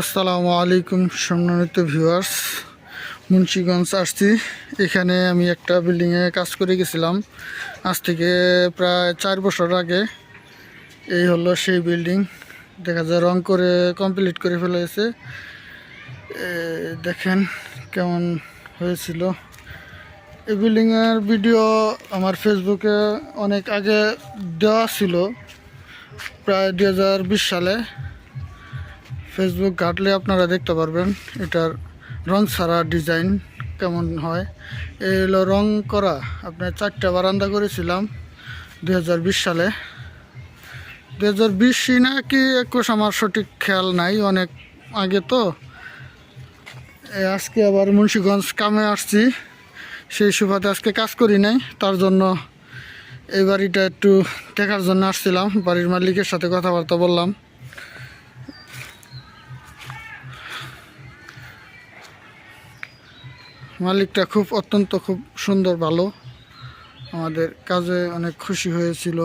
আসসালামু আলাইকুম সম্মানিত ভিউয়ার্স। মুন্সিগঞ্জ আসছি। এখানে আমি একটা বিল্ডিংয়ে কাজ করে গেছিলাম। আজ থেকে প্রায় চার বছর আগে। এই হলো সেই বিল্ডিং। দেখা যায় রং করে কমপ্লিট করে ফেলেছে। দেখেন কেমন হয়েছিল। এই বিল্ডিংয়ের ভিডিও আমার ফেসবুকে অনেক আগে দেওয়া ছিল। প্রায় দু হাজার বিশ সালে। ফেসবুক ঘাটলে আপনারা দেখতে পারবেন এটার রং ছাড়া ডিজাইন কেমন হয়। এই হলো রং করা। আপনার চারটা বারান্দা করেছিলাম দু হাজার বিশ সালে। দু হাজার বিশই না কি একুশ আমার সঠিক খেয়াল নাই, অনেক আগে তো। আজকে আবার মুন্সীগঞ্জ কামে আসছি। সেই সুবাদে আজকে কাজ করি নাই, তার জন্য এই বাড়িটা একটু দেখার জন্য আসছিলাম, বাড়ির মালিকের সাথে কথাবার্তা বললাম। মালিকটা খুব অত্যন্ত খুব সুন্দর, ভালো। আমাদের কাজে অনেক খুশি হয়েছিল।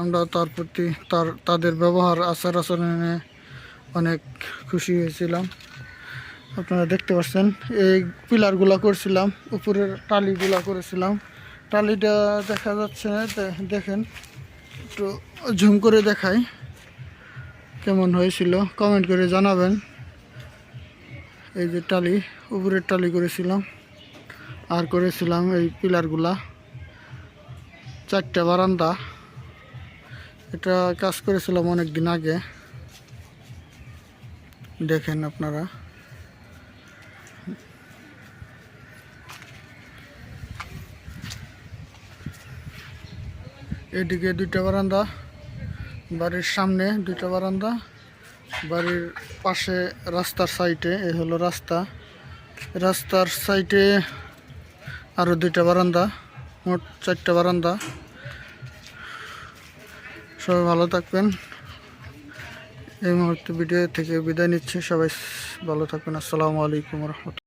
আমরা তার প্রতি, তার, তাদের ব্যবহার, আচার আচরণে অনেক খুশি হয়েছিলাম। আপনারা দেখতে পাচ্ছেন, এই পিলারগুলো করছিলাম, উপরের টালিগুলা করেছিলাম। টালিটা দেখা যাচ্ছে না দেখেন, একটু ঝুম করে দেখাই, কেমন হয়েছিল। কমেন্ট করে জানাবেন। এই যে টালি, উপরের টালি করেছিলাম। আর করেছিলাম এই পিলারগুলা। চারটা বারান্দা। এটা কাজ করেছিলাম অনেক দিন আগে। দেখেন আপনারা। এদিকে দুইটা বারান্দা, বাড়ির সামনে দুইটা বারান্দা। বাড়ির পাশে রাস্তার সাইডে, এ হলো রাস্তা। রাস্তার সাইডে আরও দুইটা বারান্দা, মোট চারটা বারান্দা। সবাই ভালো থাকবেন। এই মুহূর্তে ভিডিও থেকে বিদায় নিচ্ছি। সবাই ভালো থাকবেন। আসসালামু আলাইকুম রহমতুল্লাহ।